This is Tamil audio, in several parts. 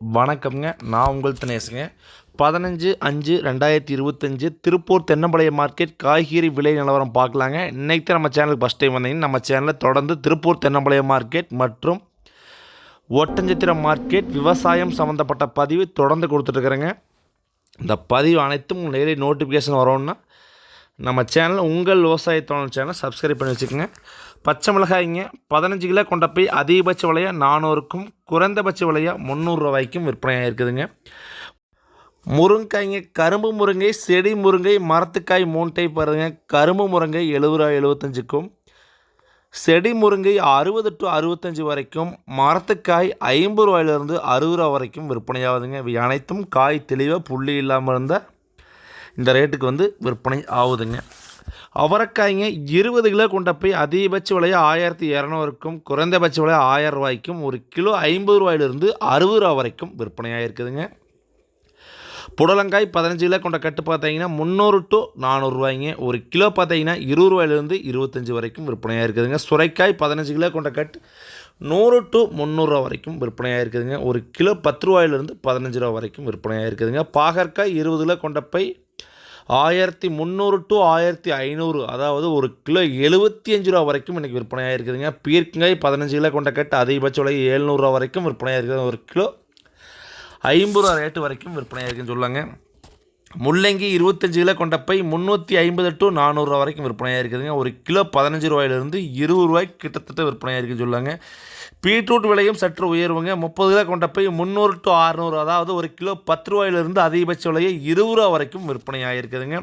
வணக்கம்ங்க. நான் உங்கள் தினேசுங்க. பதினஞ்சு அஞ்சு ரெண்டாயிரத்தி இருபத்தஞ்சு திருப்பூர் தென்னம்பாளைய மார்க்கெட் காய்கறி விலை நிலவரம் பார்க்கலாங்க. இன்றைக்கி தான் நம்ம சேனலுக்கு ஃபஸ்ட் டைம் வந்தீங்கன்னா நம்ம சேனலில் தொடர்ந்து திருப்பூர் தென்னம்பாளைய மார்க்கெட் மற்றும் ஒட்டஞ்சத்திரம் மார்க்கெட் விவசாயம் சம்மந்தப்பட்ட பதிவு தொடர்ந்து கொடுத்துட்ருக்குறேங்க. இந்த பதிவு அனைத்தும் டெய்லி நோட்டிஃபிகேஷன் வரோன்னா நம்ம சேனல் உங்கள் விவசாயத்தோட சேனல் சப்ஸ்கிரைப் பண்ணி வச்சுக்கோங்க. பச்சை மிளகாய்ங்க பதினஞ்சு கிலோ கொண்ட போய் அதிகபட்ச விலையாக நானூறுக்கும் குறைந்தபட்ச விலையாக முந்நூறுரூவாய்க்கும் விற்பனையாக இருக்குதுங்க. முருங்காய்ங்க கரும்பு முருங்கை செடி முருங்கை மரத்துக்காய் மூணு டைப் வருதுங்க கரும்பு முருங்கை எழுபது ரூபா எழுபத்தஞ்சுக்கும் செடி முருங்கை அறுபது டு அறுபத்தஞ்சு வரைக்கும் மரத்துக்காய் ஐம்பது ரூபாயிலிருந்து அறுபது ரூபா வரைக்கும் விற்பனையாகுதுங்க. இவை அனைத்தும் காய் தெளிவாக புள்ளி இல்லாமல் இருந்தால் இந்த ரேட்டுக்கு வந்து விற்பனை ஆகுதுங்க. அவரைக்காய்ங்க இருபது கிலோ கொண்ட போய் அதிகபட்ச விலையை ஆயிரத்தி இரநூறுக்கும் குறைந்தபட்ச விலை ஆயிரம் ரூபாய்க்கும் ஒரு கிலோ ஐம்பது ரூபாயிலிருந்து அறுபது ரூபா வரைக்கும் விற்பனையாக இருக்குதுங்க புடலங்காய் பதினஞ்சு கிலோ கொண்ட கட்டு பார்த்தீங்கன்னா முந்நூறு டு நானூறுரூவாய்ங்க ஒரு கிலோ பார்த்தீங்கன்னா இருபது ரூபாயிலிருந்து இருபத்தஞ்சி வரைக்கும் விற்பனையாக இருக்குதுங்க சுரைக்காய் பதினஞ்சு கிலோ கொண்ட கட்டு நூறு டு முந்நூறுரூவா வரைக்கும் விற்பனையாக இருக்குதுங்க ஒரு கிலோ பத்து ரூபாயிலிருந்து பதினஞ்சு ரூபா வரைக்கும் விற்பனையாக இருக்குதுங்க பாகற்காய் இருபது கிலோ கொண்ட பை ஆயிரத்தி முந்நூறு டு ஆயிரத்தி ஐநூறு அதாவது ஒரு கிலோ எழுபத்தி அஞ்சு ரூபா வரைக்கும் இன்றைக்கி விற்பனையாக இருக்குதுங்க பீர்க்கங்காய் பதினஞ்சு கிலோ கொண்ட கட்டு அதிகபட்ச விலை ஏழ்நூறுரூவா வரைக்கும் விற்பனையாக இருக்குது ஒரு கிலோ ஐம்பது ரூபா ரேட்டு வரைக்கும் விற்பனையாக இருக்குதுன்னு சொல்லுவாங்க. முள்ளங்கி இருபத்தஞ்சு கிலோ கொண்ட பை முந்நூற்றி ஐம்பது டு நானூறுரூவா வரைக்கும் விற்பனையாக இருக்குதுங்க. ஒரு கிலோ பதினஞ்சு ரூபாயிலிருந்து இருபது ரூபாய்க்கு கிட்டத்தட்ட விற்பனையாக இருக்குதுன்னு சொல்லுவாங்க. பீட்ரூட் விலையும் சற்று உயர்வுங்க. முப்பது கிலோ கொண்ட போய் முந்நூறு டு அறநூறு அதாவது ஒரு கிலோ பத்து ரூபாயிலிருந்து அதிகபட்ச விலையை இருபது ரூபா வரைக்கும் விற்பனை இருக்குதுங்க.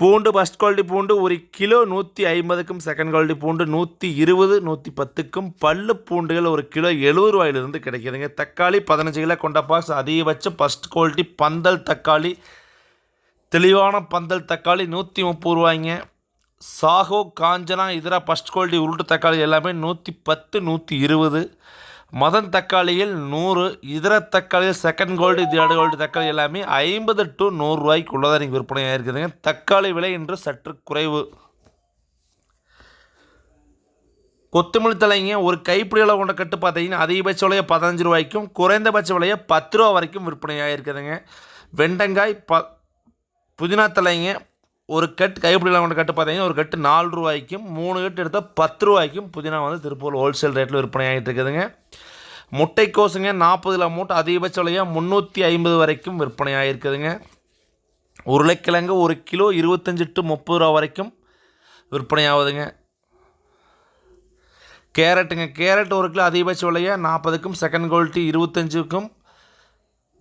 பூண்டு ஃபஸ்ட் குவாலிட்டி பூண்டு ஒரு கிலோ நூற்றி ஐம்பதுக்கும் செகண்ட் குவாலிட்டி பூண்டு நூற்றி இருபது நூற்றி பத்துக்கும் பல்லு பூண்டுகள் ஒரு கிலோ எழுபது ரூபாயிலிருந்து கிடைக்கிதுங்க. தக்காளி பதினஞ்சு கிலோ கொண்ட பாக்ஸ் அதிகபட்சம் ஃபஸ்ட் குவாலிட்டி பந்தல் தக்காளி தெளிவான பந்தல் தக்காளி நூற்றி முப்பது ரூபாய்ங்க. சாகோ காஞ்சனா இதர ஃபஸ்ட் குவாலிட்டி உருட்டு தக்காளி எல்லாமே நூற்றி பத்து நூற்றி இருபது. மதன் தக்காளியில் நூறு இதர தக்காளியில் செகண்ட் கோல்டு தேர்ட் கோல்டு தக்காளி எல்லாமே ஐம்பது டு நூறுரூவாய்க்கு உள்ளதாக நீங்கள் விற்பனையாக இருக்குதுங்க தக்காளி விலை இன்று சற்று குறைவு. கொத்தமல்லி தலைங்க ஒரு கைப்பிடி அளவு கொண்ட கட்டு பார்த்தீங்கன்னா அதிகபட்ச விலையை பதினஞ்சு ரூபாய்க்கும் குறைந்தபட்ச விலையை பத்து ரூபா வரைக்கும் விற்பனையாக இருக்குதுங்க வெண்டங்காய் ப புதினா தலைங்க ஒரு கட்டு கைப்பிடியில் கொண்ட கட்டு பார்த்தீங்கன்னா ஒரு கட்டு நாலு ரூபாய்க்கும் மூணு கட்டு எடுத்தால் பத்து ரூபாய்க்கும் புதினா வந்து திருப்பூர் ஹோல்சேல் ரேட்டில் விற்பனை ஆகிட்டு இருக்குதுங்க. முட்டைக்கோசுங்க நாற்பது கிலோ மூட்டை அதிகபட்ச விலையாக முந்நூற்றி ஐம்பது வரைக்கும் விற்பனை ஆகிருக்குதுங்க உருளைக்கிழங்கு ஒரு கிலோ இருபத்தஞ்சி டு முப்பது ரூபா வரைக்கும் விற்பனை ஆகுதுங்க. கேரட்டுங்க கேரட் ஒரு கிலோ அதிகபட்ச விலையாக நாற்பதுக்கும் செகண்ட் குவாலிட்டி இருபத்தஞ்சுக்கும்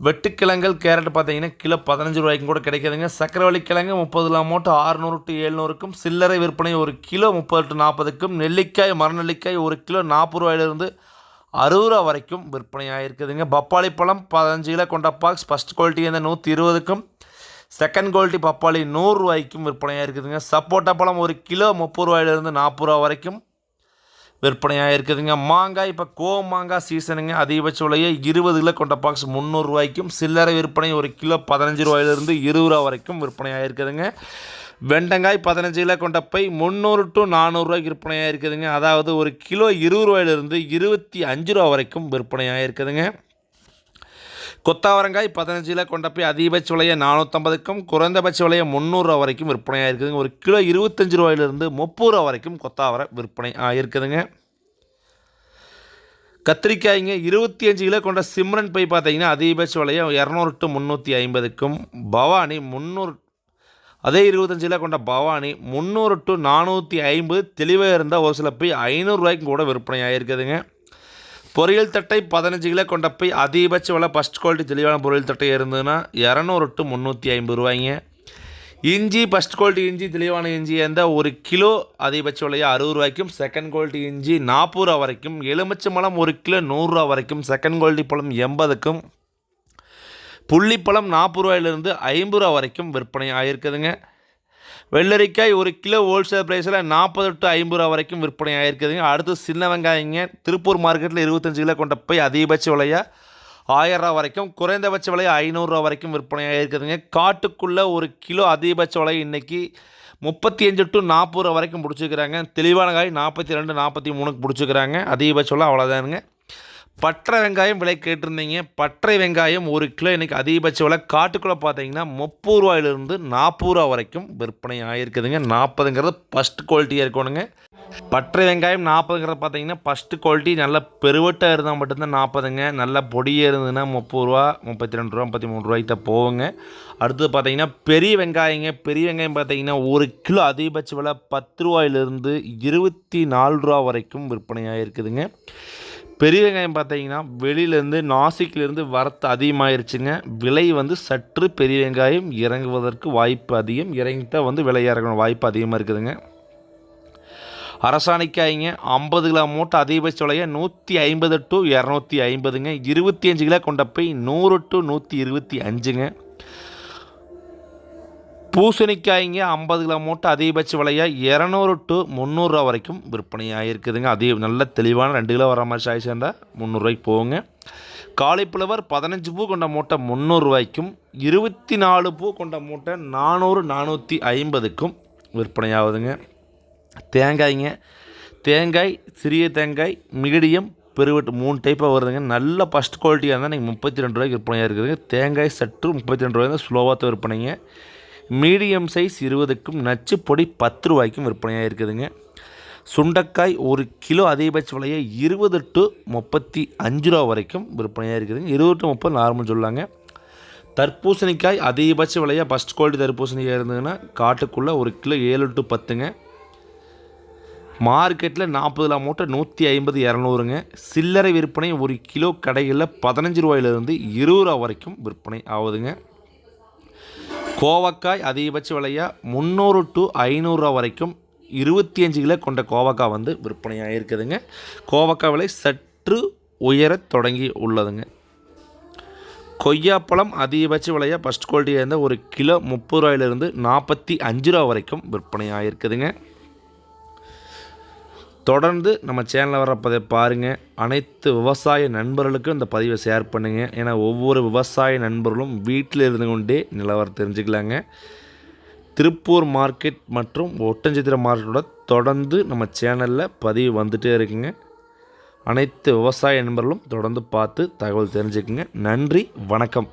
வெட்டுக்கிழங்கள் கேரட் பார்த்தீங்கன்னா கிலோ பதினஞ்சு ரூபாய்க்கும் கூட கிடைக்காதுங்க. சக்கரவள்ளி கிழங்கு முப்பது மூட்டை ஆறுநூறு டு எழுநூறுக்கும் சில்லறை விற்பனை ஒரு கிலோ முப்பது டு நாற்பதுக்கும் நெல்லிக்காய் மரநெல்லிக்காய் ஒரு கிலோ நாற்பது ரூபாயிலிருந்து அறுபது ரூபா வரைக்கும் விற்பனை ஆகிருக்குதுங்க பப்பாளி பழம் பதினஞ்சு கிலோ கொண்ட பாக்ஸ் ஃபஸ்ட் குவாலிட்டி வந்து நூற்றி இருபதுக்கும் செகண்ட் குவாலிட்டி பப்பாளி நூறுரூவாய்க்கும் விற்பனையாக இருக்குதுங்க சப்போட்டா பழம் ஒரு கிலோ முப்பது ரூபாயிலிருந்து நாற்பது ரூபா வரைக்கும் விற்பனையாக இருக்குதுங்க. மாங்காய் இப்போ கோ மாங்காய் சீசனுங்க. அதிகபட்ச விலையை இருபது கிலோ கொண்ட பாக்ஸ் முந்நூறுரூவாய்க்கும் சில்லறை விற்பனை ஒரு கிலோ பதினஞ்சு ரூபாயிலிருந்து இருபது ரூபா வரைக்கும் விற்பனையாக இருக்குதுங்க. வெண்டங்காய் பதினஞ்சு கிலோ கொண்ட பை முந்நூறு டு நானூறுரூவாய்க்கு விற்பனையாக இருக்குதுங்க. அதாவது ஒரு கிலோ இருபது ரூபாயிலிருந்து இருபத்தி அஞ்சு ரூபா வரைக்கும் விற்பனையாக இருக்குதுங்க. கொத்தாவரங்காய் பதினஞ்சு கிலோ கொண்ட போய் அதிகபட்ச விலையை நானூற்றம்பதுக்கும் குறைந்தபட்ச விலையை முந்நூறுரூவா வரைக்கும் விற்பனை ஆகிருக்குதுங்க ஒரு கிலோ இருபத்தஞ்சு ரூபாயிலிருந்து முப்பது ரூபா வரைக்கும் கொத்தாவரை விற்பனை ஆகிருக்குதுங்க கத்திரிக்காய்ங்க இருபத்தி அஞ்சு கிலோ கொண்ட சிம்ரன் போய் பார்த்தீங்கன்னா அதிகபட்ச விலையை இரநூறு டு முந்நூற்றி ஐம்பதுக்கும் பவானி முந்நூறு அதே இருபத்தஞ்சு கிலோ கொண்ட பவானி முந்நூறு டு நானூற்றி ஐம்பது தெளிவாக இருந்தால் ஒரு சில போய் ஐநூறுரூவாய்க்கும் கூட விற்பனை ஆகிருக்குதுங்க பொரியல் தட்டை பதினஞ்சு கிலோ கொண்ட போய் அதிகபட்ச விலை ஃபஸ்ட் குவாலிட்டி தெளிவான பொரியல் தட்டை இருந்ததுன்னா இரநூறு டு முந்நூற்றி ஐம்பது ரூபாய்ங்க. இஞ்சி ஃபஸ்ட் குவாலிட்டி இஞ்சி தெளிவான இஞ்சி இருந்தால் ஒரு கிலோ அதிகபட்ச விலையை அறுபது ரூபாய்க்கும் செகண்ட் குவாலிட்டி இஞ்சி நாற்பது ரூபா வரைக்கும் எலுமிச்சை பழம் ஒரு கிலோ நூறுரூவா வரைக்கும் செகண்ட் குவாலிட்டி பழம் எண்பதுக்கும் புள்ளிப்பழம் நாற்பது ரூபாயிலிருந்து ஐம்பது ரூபா வரைக்கும் விற்பனை ஆகிருக்குதுங்க வெள்ளரிக்காய் ஒரு கிலோ ஹோல்சேல் ப்ரைஸில் நாற்பது டு ஐம்பது ரூபா வரைக்கும் விற்பனை ஆகிருக்குதுங்க அடுத்து சின்ன வெங்காயங்க திருப்பூர் மார்க்கெட்டில் இருபத்தஞ்சு கிலோ கொண்ட போய் அதிகபட்ச விலையாக ஆயிரரூவா வரைக்கும் குறைந்தபட்ச விலை ஐநூறுரூவா வரைக்கும் விற்பனை ஆகிருக்குதுங்க காட்டுக்குள்ளே ஒரு கிலோ அதிகபட்ச விலை இன்றைக்கி முப்பத்தி அஞ்சு டு நாற்பது ரூபா வரைக்கும் பிடிச்சிக்கிறாங்க தெளிவான காய் நாற்பத்தி ரெண்டு நாற்பத்தி மூணுக்கு பிடிச்சிக்கிறாங்க அதிகபட்ச விலை அவ்வளோதானுங்க பற்ற வெங்காயம் விலை கேட்டிருந்தீங்க. பற்றை வெங்காயம் ஒரு கிலோ இன்றைக்கி அதிகபட்ச விலை. காட்டுக்குள்ளே பார்த்தீங்கன்னா முப்பது ரூபாயிலிருந்து நாற்பது ரூபா வரைக்கும் விற்பனை ஆகிருக்குதுங்க நாற்பதுங்கிறது ஃபஸ்ட் குவாலிட்டியாக இருக்கணுங்க. பற்றை வெங்காயம் நாற்பதுங்கிறத பார்த்தீங்கன்னா ஃபஸ்ட்டு குவாலிட்டி நல்ல பெருவட்டாக இருந்தால் மட்டும்தான் நாற்பதுங்க. நல்ல பொடியாக இருந்ததுன்னா முப்பது ரூபா முப்பத்தி ரெண்டு ரூபா முப்பத்தி மூணு ரூபாய்க்கு தான் போகுங்க. அடுத்தது பார்த்தீங்கன்னா பெரிய வெங்காயங்க. பெரிய வெங்காயம் பார்த்தீங்கன்னா ஒரு கிலோ அதிகபட்ச விலை பத்து ரூபாயிலிருந்து இருபத்தி நாலு ரூபா வரைக்கும் விற்பனையாக இருக்குதுங்க பெரிய வெங்காயம் பார்த்தீங்கன்னா வெளியிலேருந்து நாசிக்கிலேருந்து வரத்து அதிகமாயிருச்சுங்க. விலை வந்து சற்று பெரிய வெங்காயம் இறங்குவதற்கு வாய்ப்பு அதிகம். இறங்கிட்டால் வந்து விலை இறங்கணும் வாய்ப்பு அதிகமாக இருக்குதுங்க. அரசாணிக்காய்ங்க ஐம்பது கிலோ மூட்டை அதிகபட்ச விலையை நூற்றி ஐம்பது டு இரநூத்தி ஐம்பதுங்க. இருபத்தி அஞ்சு கிலோ கொண்ட போய் நூறு டு நூற்றி இருபத்தி அஞ்சுங்க. பூசணிக்காய்ங்க ஐம்பது கிலோ மூட்டை அதிகபட்ச விலையாக இரநூறு டு முந்நூறுரூவா வரைக்கும் விற்பனையாக இருக்குதுங்க அதிக நல்ல தெளிவான ரெண்டு கிலோ வர மாதிரி சாய் சேர்ந்தால் முந்நூறுரூவாய்க்கு போகுங்க. காலிஃப்ளவர் பதினஞ்சு பூ கொண்ட மூட்டை முந்நூறுரூவாய்க்கும் இருபத்தி நாலு பூ கொண்ட மூட்டை நானூறு நானூற்றி ஐம்பதுக்கும் விற்பனையாகுதுங்க. தேங்காய்ங்க தேங்காய் சிறிய தேங்காய் மீடியம் பெருவெட்டு மூணு டைப்பாக வருதுங்க. நல்ல ஃபஸ்ட் குவாலிட்டியாக இருந்தால் நீங்கள் முப்பத்தி ரெண்டு ரூபாய்க்கு விற்பனையாக இருக்குதுங்க தேங்காய் சற்று முப்பத்தி ரெண்டு ரூபாய் தான் ஸ்லோவாக விற்பனைங்க. மீடியம் சைஸ் இருபதுக்கும் நச்சு பொடி பத்து ரூபாய்க்கும் விற்பனையாக இருக்குதுங்க. சுண்டக்காய் ஒரு கிலோ அதிகபட்ச விலையை இருபது டு முப்பத்தி அஞ்சு ரூபா வரைக்கும் விற்பனையாக இருக்குதுங்க. இருபது டு முப்பது நார்மல் சொல்லாங்க. தர்பூசணிக்காய் அதிகபட்ச விலையாக ஃபஸ்ட் குவாலிட்டி தர்பூசணிக்காய் இருந்ததுன்னா காட்டுக்குள்ளே ஒரு கிலோ ஏழு டு பத்துங்க. மார்க்கெட்டில் நாற்பதுல மூட்டை நூற்றி ஐம்பது இரநூறுங்க. சில்லறை விற்பனை ஒரு கிலோ கடைகளில் பதினஞ்சு ரூபாயிலிருந்து இருபது ரூபா வரைக்கும் விற்பனை ஆகுதுங்க. கோவக்காய் அதிகபட்ச விலையாக முந்நூறு டு ஐநூறுரூவா வரைக்கும் இருபத்தி அஞ்சு கிலோ கொண்ட கோவக்காய் வந்து விற்பனையாக இருக்குதுங்க. கோவக்காய் விலை சற்று உயரத் தொடங்கி உள்ளதுங்க. கொய்யாப்பழம் அதிகபட்ச விலையாக ஃபஸ்ட் குவாலிட்டியாக இருந்தால் ஒரு கிலோ முப்பது ரூபாயிலிருந்து நாற்பத்தி அஞ்சு ரூபா வரைக்கும் விற்பனையாக இருக்குதுங்க. தொடர்ந்து நம்ம சேனலில் வர பாருங்கள் அனைத்து விவசாய நண்பர்களுக்கும் இந்த பதிவை ஷேர் பண்ணுங்கள் ஏன்னா ஒவ்வொரு விவசாய நண்பர்களும் வீட்டில் இருந்து கொண்டே நிலவரம் தெரிஞ்சுக்கலாங்க. திருப்பூர் மார்க்கெட் மற்றும் ஒட்டஞ்சித்திர மார்க்கெட்டோட தொடர்ந்து நம்ம சேனலில் பதிவு வந்துகிட்டே இருக்குங்க. அனைத்து விவசாய நண்பர்களும் தொடர்ந்து பார்த்து தகவல் தெரிஞ்சுக்குங்க. நன்றி வணக்கம்.